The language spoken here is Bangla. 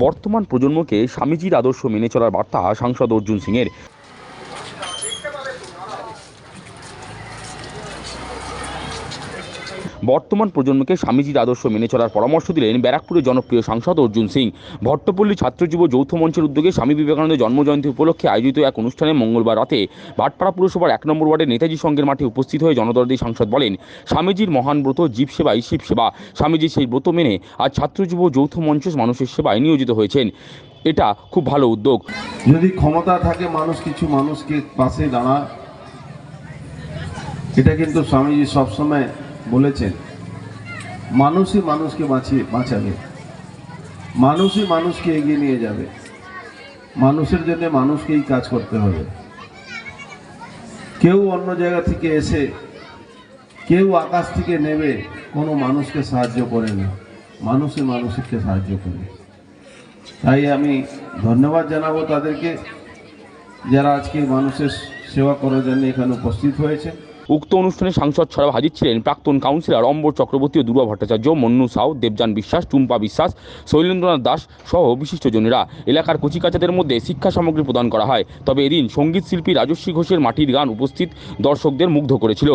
বর্তমান প্রজন্মকে স্বামীজির আদর্শ মেনে চলার বার্তা সাংসদ অর্জুন সিংয়ের। বর্তমান প্রজন্মকে স্বামীজির আদর্শ মেনে চলার পরামর্শ দিলেন ব্যারাকপুরের জনপ্রিয় সাংসদ অর্জুন সিং। ভট্টপল্লী ছাত্র যুব যৌথ মঞ্চের উদ্যোগে স্বামী বিবেকানন্দের জন্মজয়ন্তী উপলক্ষে আয়োজিত এক অনুষ্ঠানে মঙ্গলবার রাতে ভাটপাড়া পুরসভার এক নম্বর ওয়ার্ডের নেতাজি সংঘের মাঠে উপস্থিত হয়ে জনদরদী সাংসদ বলেন, স্বামীজির মহান ব্রত জীব সেবাই শিব সেবা। স্বামীজির সেই ব্রত মেনে আজ ছাত্র যুব যৌথ মঞ্চ মানুষের সেবায় নিয়োজিত হয়েছেন। এটা খুব ভালো উদ্যোগ। যদি ক্ষমতা থাকে মানুষ, কিছু মানুষকে পাশে দাঁড়া। এটা কিন্তু স্বামীজি সবসময় বলেছেন, মানুষই মানুষকে বাঁচিয়ে, বাঁচাবে। মানুষই মানুষকে এগিয়ে নিয়ে যাবে। মানুষের জন্য মানুষকেই কাজ করতে হবে। কেউ অন্য জায়গা থেকে এসে, কেউ আকাশ থেকে নেবে, কোনো মানুষকে সাহায্য করে না। মানুষই মানুষকে সাহায্য করে। তাই আমি ধন্যবাদ জানাব তাদেরকে, যারা আজকে মানুষের সেবা করার জন্য এখানে উপস্থিত হয়েছে। উক্ত অনুষ্ঠানে সাংসদ ছাড়াও হাজির ছিলেন প্রাক্তন কাউন্সিলর অম্বর চক্রবর্তী ও দুর্গা ভট্টাচার্য, মন্নু সাউ, দেবযান বিশ্বাস, টুম্পা বিশ্বাস, শৈলেন্দ্রনাথ দাস সহ বিশিষ্টজনেরা। এলাকার কচিকাচাদের মধ্যে শিক্ষা সামগ্রী প্রদান করা হয়। তবে এদিন সংগীত শিল্পী রাজস্বী ঘোষের মাটির গান উপস্থিত দর্শকদের মুগ্ধ করেছিল।